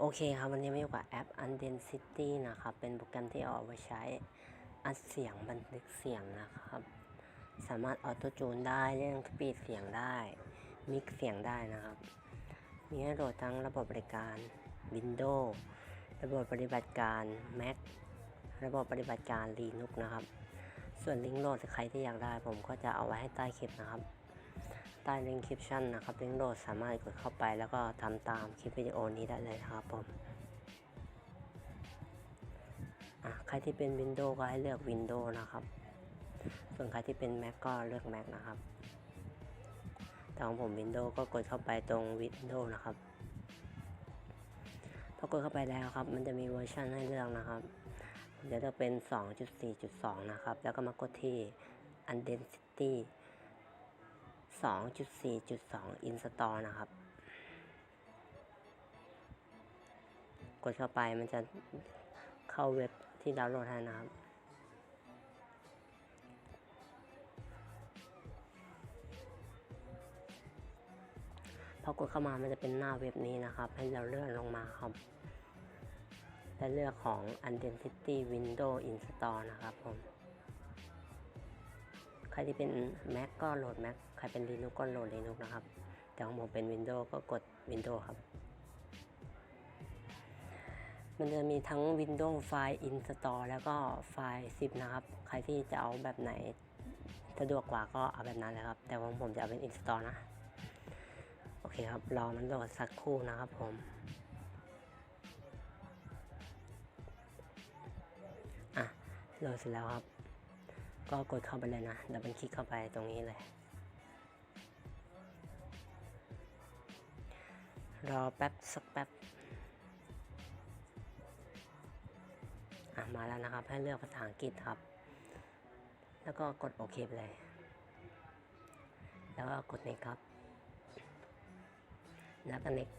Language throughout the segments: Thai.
โอเคครับวันนี้มาอยู่กับแอป Undensity นะครับ เป็นโปรแกรมที่เอาไว้ใช้อัดเสียงบันทึกเสียงนะครับ สามารถออโต้จูนได้เรื่องสปีดเสียงได้ มิกเสียงได้นะครับ มีให้โหลดทั้งระบบบริการ Windows ระบบปฏิบัติการ Mac ระบบปฏิบัติการ Linux นะครับ ส่วนลิงก์โหลดใครที่อยากได้ผมก็จะเอาไว้ให้ใต้คลิปนะครับ ต้ลิงก์คลิปชั่นนะครับลิงก์โหลดสามารถกดเข้าไปแล้วก็ทำตามคลิปวิดีโอนี้ได้เลยครับผมใครที่เป็น Windows ก็ให้เลือก Windows นะครับ ส่วนใครที่เป็น Mac ก็เลือก Mac นะครับ แต่ของผม Windows ก็กดเข้าไปตรง Windows นะครับ พอกดเข้าไปแล้วครับ มันจะมีเวอร์ชันให้เลือกนะครับผมจะเลือกเป็น 2.4.2 นะครับ แล้วก็มากดที่ Undensity 2.4.2 install นะครับ กดเข้าไปมันจะเข้าเว็บที่ดาวน์โหลดให้นะครับ พอกดเข้ามามันจะเป็นหน้าเว็บนี้นะครับ ให้เราเลื่อนลงมาครับและเลือกของ Identity Window Install นะครับผม ใครที่เป็น Mac ก็โหลด Mac ใครเป็น Linux ก็โหลด Linux นะครับ แต่ของผมเป็น Windows ก็กด Windows ครับ มันจะมีทั้ง Windows ไฟล์ Install แล้วก็ไฟล์ zip นะครับ ใครที่จะเอาแบบไหนสะดวกกว่าก็เอาแบบนั้นเลยครับ แต่ของผมจะเอาเป็น Install นะ โอเคครับ รอมันโหลดสักครู่นะครับผมอะโหลดเสร็จแล้วครับ ก็กดเข้าไปเลยนะดับเบิลคลิกเข้าไปตรงนี้เลย รอแป๊บสักแป๊บมาแล้วนะครับ ให้เลือกภาษาอังกฤษครับ แล้วก็กดโอเคไปเลย แล้วก็กด next ครับ แล้วก็ next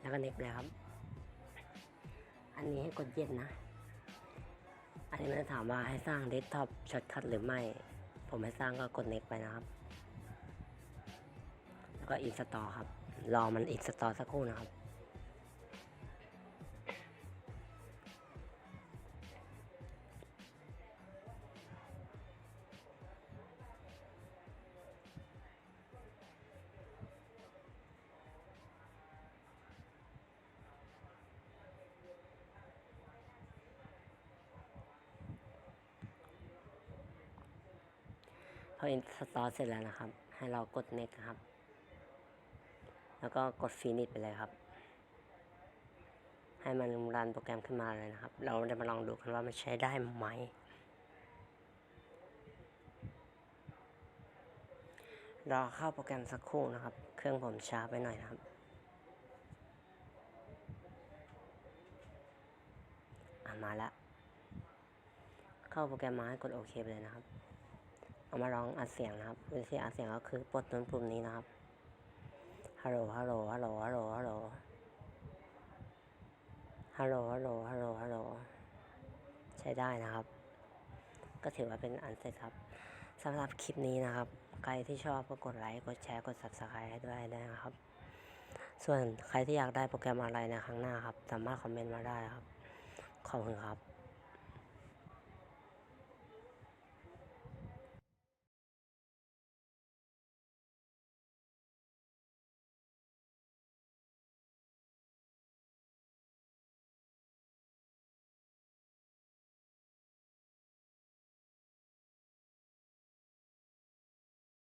แล้วก็ next เลยครับ อันนี้ให้กดเย็นนะ อันนี้มันจะถามว่าให้สร้างเดสก์ท็อปช็อตคัทหรือไม่ ผมให้สร้างก็กด next ไปนะครับ แล้วก็ install ครับ รอมัน install สักครู่นะครับ พอ install เสร็จแล้วนะครับ ให้เรากด next ครับ แล้วก็กด finish ไปเลยครับ ให้มันรันโปรแกรมขึ้นมาเลยนะครับ เราจะมาลองดูกันว่ามันใช้ได้ไหม รอเข้าโปรแกรมสักครู่นะครับ เครื่องผมช้าไปหน่อยนะครับอะมาล้วเข้าโปรแกรมมาให้กดโอเคไปเลยนะครับ เอามาลองอัดเสียงนะครับวิธีอัดเสียงก็คือปลดตัวปุ่มนี้นะครับ ฮัลโหล ฮัลโหล ฮัลโหล ฮัลโหล ฮัลโหล ฮัลโหล ฮัลโหล ฮัลโหล ฮัลโหล ใช้ได้นะครับ ก็ถือว่าเป็นอันเสร็จครับสำหรับคลิปนี้นะครับ ใครที่ชอบก็กดไลค์ กดแชร์ กด subscribe ให้ด้วยนะครับ ส่วนใครที่อยากได้โปรแกรมอะไรในครั้งหน้าครับ สามารถคอมเมนต์มาได้ครับ ขอบคุณครับ